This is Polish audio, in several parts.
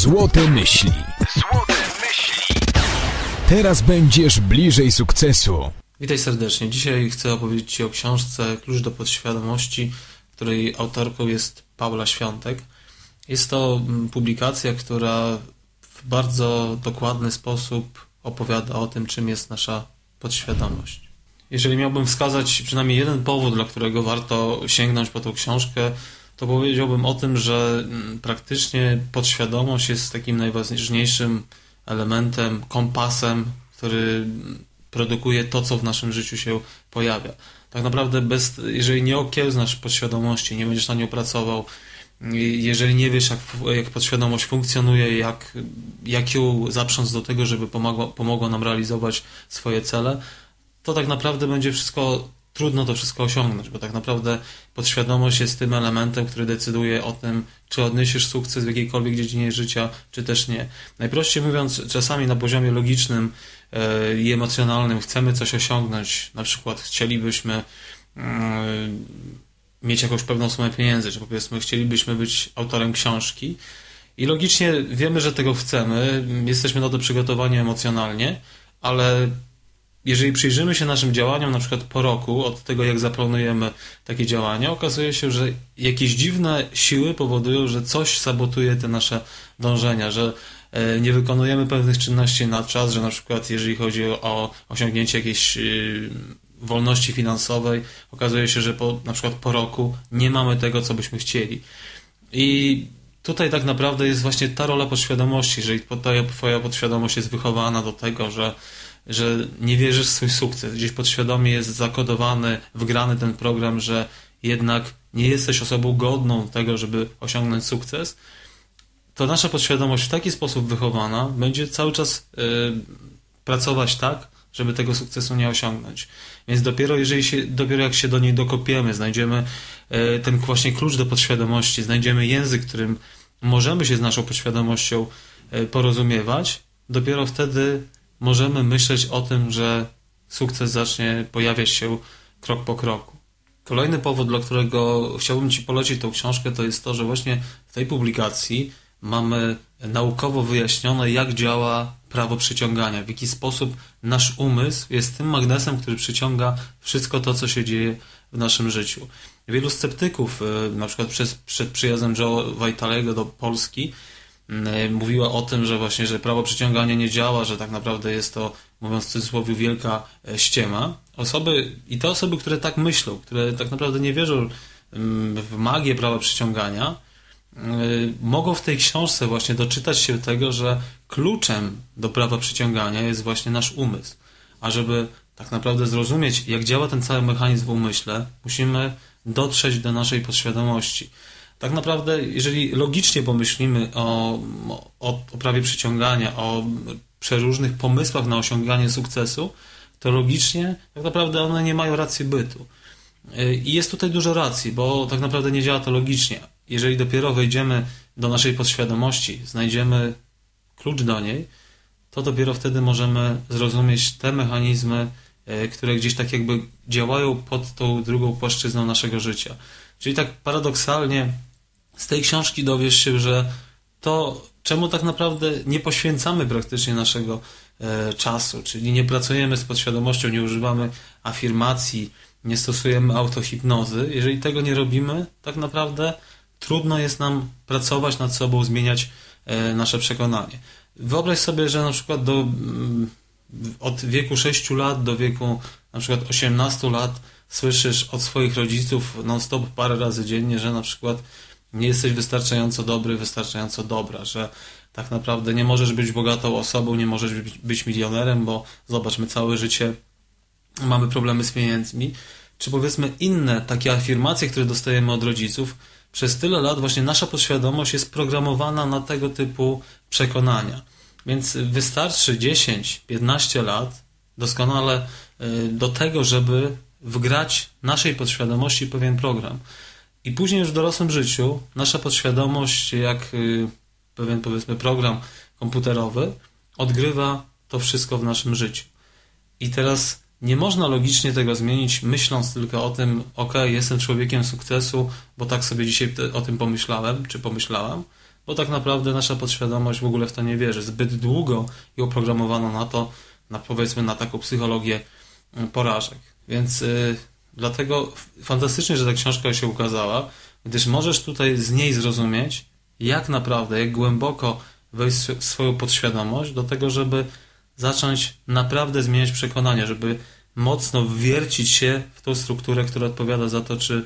Złote myśli. Złote myśli. Teraz będziesz bliżej sukcesu. Witaj serdecznie. Dzisiaj chcę opowiedzieć Ci o książce Klucz do podświadomości, której autorką jest Paula Świątek. Jest to mm, publikacja, która w bardzo dokładny sposób opowiada o tym, czym jest nasza podświadomość. Jeżeli miałbym wskazać przynajmniej jeden powód, dla którego warto sięgnąć po tą książkę, to powiedziałbym o tym, że mm, praktycznie podświadomość jest takim najważniejszym elementem, kompasem, który produkuje to, co w naszym życiu się pojawia. Tak naprawdę, bez, jeżeli nie okiełznasz podświadomości, nie będziesz na nią pracował, jeżeli nie wiesz, jak, jak podświadomość funkcjonuje, jak, jak ją zaprząc do tego, żeby pomogła nam realizować swoje cele, to tak naprawdę będzie wszystko trudno to wszystko osiągnąć, bo tak naprawdę podświadomość jest tym elementem, który decyduje o tym, czy odniesiesz sukces w jakiejkolwiek dziedzinie życia, czy też nie. Najprościej mówiąc, czasami na poziomie logicznym e, i emocjonalnym chcemy coś osiągnąć, na przykład chcielibyśmy e, mieć jakąś pewną sumę pieniędzy, czy powiedzmy chcielibyśmy być autorem książki. I logicznie wiemy, że tego chcemy, jesteśmy na to przygotowani emocjonalnie, ale jeżeli przyjrzymy się naszym działaniom, na przykład po roku, od tego jak zaplanujemy takie działania, okazuje się, że jakieś dziwne siły powodują, że coś sabotuje te nasze dążenia, że e, nie wykonujemy pewnych czynności na czas, że na przykład jeżeli chodzi o osiągnięcie jakiejś e, wolności finansowej, okazuje się, że po, na przykład po roku nie mamy tego, co byśmy chcieli. I tutaj tak naprawdę jest właśnie ta rola podświadomości, jeżeli twoja podświadomość jest wychowana do tego, że że nie wierzysz w swój sukces. Gdzieś podświadomie jest zakodowany, wgrany ten program, że jednak nie jesteś osobą godną tego, żeby osiągnąć sukces, to nasza podświadomość w taki sposób wychowana będzie cały czas y, pracować tak, żeby tego sukcesu nie osiągnąć. Więc dopiero jeżeli się, dopiero jak się do niej dokopiemy, znajdziemy y, ten właśnie klucz do podświadomości, znajdziemy język, którym możemy się z naszą podświadomością y, porozumiewać, dopiero wtedy możemy myśleć o tym, że sukces zacznie pojawiać się krok po kroku. Kolejny powód, dla którego chciałbym Ci polecić tą książkę, to jest to, że właśnie w tej publikacji mamy naukowo wyjaśnione, jak działa prawo przyciągania, w jaki sposób nasz umysł jest tym magnesem, który przyciąga wszystko to, co się dzieje w naszym życiu. Wielu sceptyków, e, na przykład przez, przed przyjazdem Joe Vitalego do Polski, E, mówiła o tym, że właśnie, że prawo przyciągania nie działa, że tak naprawdę jest to, mówiąc w cudzysłowie, wielka e, ściema. Osoby, i te osoby, które tak myślą, które tak naprawdę nie wierzą w magię prawa przyciągania, mogą w tej książce właśnie doczytać się tego, że kluczem do prawa przyciągania jest właśnie nasz umysł. A żeby tak naprawdę zrozumieć, jak działa ten cały mechanizm w umyśle, musimy dotrzeć do naszej podświadomości tak naprawdę, jeżeli logicznie pomyślimy o, o, o prawie przyciągania, o przeróżnych pomysłach na osiąganie sukcesu, to logicznie tak naprawdę one nie mają racji bytu. Y, I jest tutaj dużo racji, bo tak naprawdę nie działa to logicznie. Jeżeli dopiero wejdziemy do naszej podświadomości, znajdziemy klucz do niej, to dopiero wtedy możemy zrozumieć te mechanizmy, które gdzieś tak jakby działają pod tą drugą płaszczyzną naszego życia. Czyli tak paradoksalnie z tej książki dowiesz się, że to, czemu tak naprawdę nie poświęcamy praktycznie naszego e, czasu, czyli nie pracujemy z podświadomością, nie używamy afirmacji, nie stosujemy autohipnozy. Jeżeli tego nie robimy, tak naprawdę trudno jest nam pracować nad sobą, zmieniać e, nasze przekonanie. Wyobraź sobie, że na przykład do, mm, od wieku 6 lat do wieku na przykład 18 lat słyszysz od swoich rodziców non-stop parę razy dziennie, że na przykład nie jesteś wystarczająco dobry, wystarczająco dobra, że tak naprawdę nie możesz być bogatą osobą, nie możesz być, być milionerem, bo zobaczmy, całe życie mamy problemy z pieniędzmi. Czy powiedzmy inne takie afirmacje, które dostajemy od rodziców, przez tyle lat właśnie nasza podświadomość jest programowana na tego typu przekonania. Więc wystarczy 10-15 lat doskonale y, do tego, żeby wgrać naszej podświadomości pewien program. I później już w dorosłym życiu nasza podświadomość, jak y, pewien powiedzmy program komputerowy, odgrywa to wszystko w naszym życiu. I teraz nie można logicznie tego zmienić, myśląc tylko o tym, ok, jestem człowiekiem sukcesu, bo tak sobie dzisiaj o tym pomyślałem, czy pomyślałam, bo tak naprawdę nasza podświadomość w ogóle w to nie wierzy. Zbyt długo ją programowano na to, na powiedzmy na taką psychologię mm, porażek. Więc y, dlatego fantastycznie, że ta książka się ukazała, gdyż możesz tutaj z niej zrozumieć, jak naprawdę, jak głęboko wejść w swoją podświadomość do tego, żeby zacząć naprawdę zmieniać przekonania, żeby mocno wiercić się w tą strukturę, która odpowiada za to, czy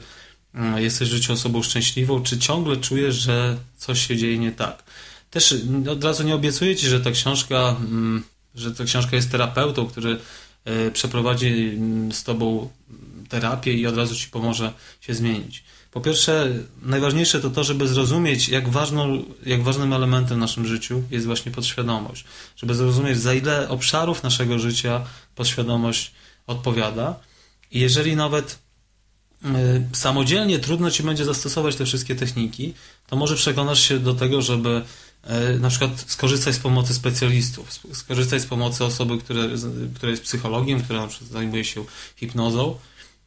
jesteś w życiu osobą szczęśliwą, czy ciągle czujesz, że coś się dzieje nie tak. Też mm, od razu nie obiecuję Ci, że ta książka, mm, że ta książka jest terapeutą, który e, przeprowadzi z Tobą terapię i od razu Ci pomoże się zmienić. Po pierwsze, najważniejsze to to, żeby zrozumieć, jak, ważną, jak ważnym elementem w naszym życiu jest właśnie podświadomość. Żeby zrozumieć, za ile obszarów naszego życia podświadomość odpowiada. I jeżeli nawet samodzielnie trudno ci będzie zastosować te wszystkie techniki, to może przekonasz się do tego, żeby y, na przykład skorzystać z pomocy specjalistów, skorzystać z pomocy osoby, które, która jest psychologiem, która na przykład zajmuje się hipnozą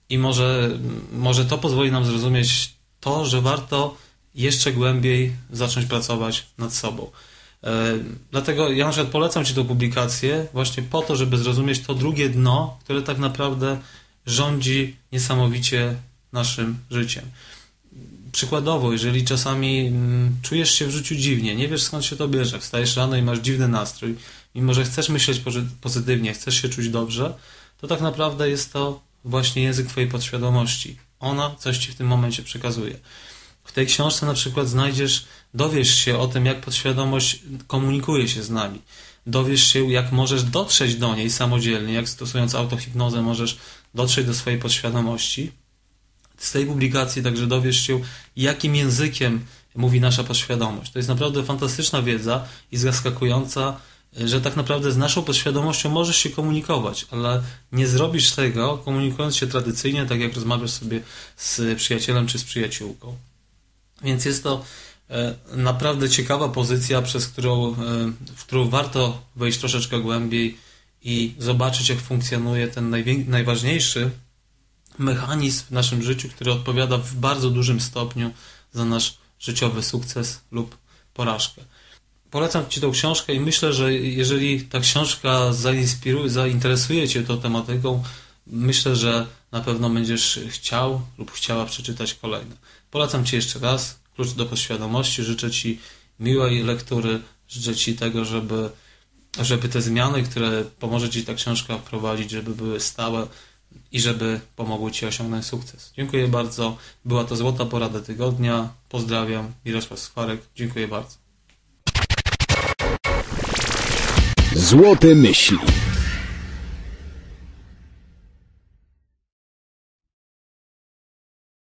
i może, może to pozwoli nam zrozumieć to, że warto jeszcze głębiej zacząć pracować nad sobą. E, dlatego ja na przykład polecam Ci tę publikację właśnie po to, żeby zrozumieć to drugie dno, które tak naprawdę rządzi niesamowicie naszym życiem. Przykładowo, jeżeli czasami mm, czujesz się w życiu dziwnie, nie wiesz skąd się to bierze, wstajesz rano i masz dziwny nastrój, mimo że chcesz myśleć pozytywnie, chcesz się czuć dobrze, to tak naprawdę jest to właśnie język Twojej podświadomości. Ona coś Ci w tym momencie przekazuje. W tej książce na przykład znajdziesz, dowiesz się o tym, jak podświadomość komunikuje się z nami. Dowiesz się, jak możesz dotrzeć do niej samodzielnie, jak stosując autohipnozę możesz dotrzeć do swojej podświadomości. Z tej publikacji także dowiesz się, jakim językiem mówi nasza podświadomość. To jest naprawdę fantastyczna wiedza i zaskakująca, że tak naprawdę z naszą podświadomością możesz się komunikować, ale nie zrobisz tego komunikując się tradycyjnie, tak jak rozmawiasz sobie z przyjacielem czy z przyjaciółką. Więc jest to e, naprawdę ciekawa pozycja, przez którą, e, w którą warto wejść troszeczkę głębiej i zobaczyć, jak funkcjonuje ten najważniejszy mechanizm w naszym życiu, który odpowiada w bardzo dużym stopniu za nasz życiowy sukces lub porażkę. Polecam Ci tą książkę i myślę, że jeżeli ta książka zainspiruje, zainteresuje Cię tą tematyką, myślę, że na pewno będziesz chciał lub chciała przeczytać kolejne. Polecam Ci jeszcze raz Klucz do podświadomości. Życzę Ci miłej lektury, życzę Ci tego, żeby, żeby te zmiany, które pomoże Ci ta książka wprowadzić, żeby były stałe i żeby pomogły Ci osiągnąć sukces. Dziękuję bardzo. Była to Złota Porada Tygodnia. Pozdrawiam. Mirosław Skwarek. Dziękuję bardzo. Złote myśli.